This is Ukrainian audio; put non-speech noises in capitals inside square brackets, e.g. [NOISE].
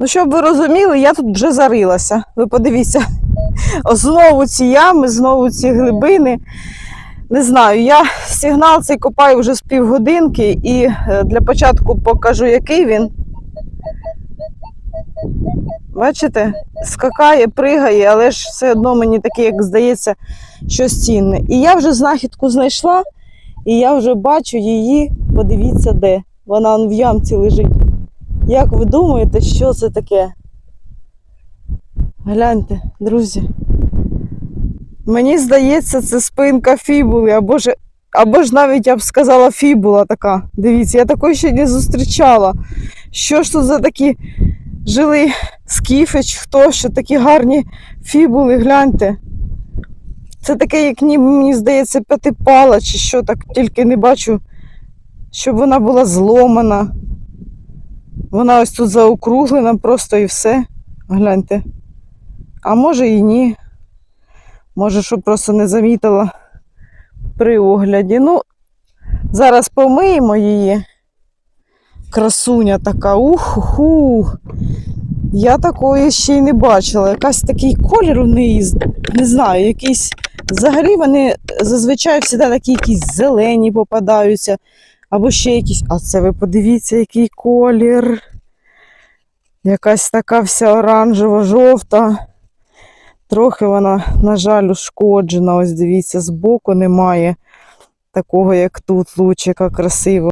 Ну, щоб ви розуміли, я тут вже зарилася. Ви подивіться, [LAUGHS] знову ці ями, знову ці глибини. Не знаю, я сигнал цей копаю вже з півгодинки і е, для початку покажу, який він. Бачите, скакає, пригає, але ж все одно мені таке, як здається, щось цінне. І я вже знахідку знайшла, і я вже бачу її, подивіться де. Вона в ямці лежить. Як ви думаєте, що це таке? Гляньте, друзі. Мені здається, це спинка фібули, або ж, або ж навіть я б сказала фібула така. Дивіться, я такої ще не зустрічала. Що ж тут за такі жили скіфи, чи хто, що такі гарні фібули, гляньте. Це таке, як ніби, мені здається, п'ятипала, чи що, так тільки не бачу, щоб вона була зломана. Вона ось тут заокруглена просто і все. Гляньте. А може і ні. Може, що просто не замітила при огляді. Ну, зараз помиємо її. Красуня така. Ух-ху. Я такої ще й не бачила. Якась такий колір у неї, не знаю, якийсь. Взагалі вони зазвичай всі такі якісь зелені попадаються. Або ще якісь. А це ви подивіться, який колір. Якась така вся оранжево-жовта. Трохи вона, на жаль, ушкоджена. Ось дивіться, збоку немає такого, як тут, лучика красивого.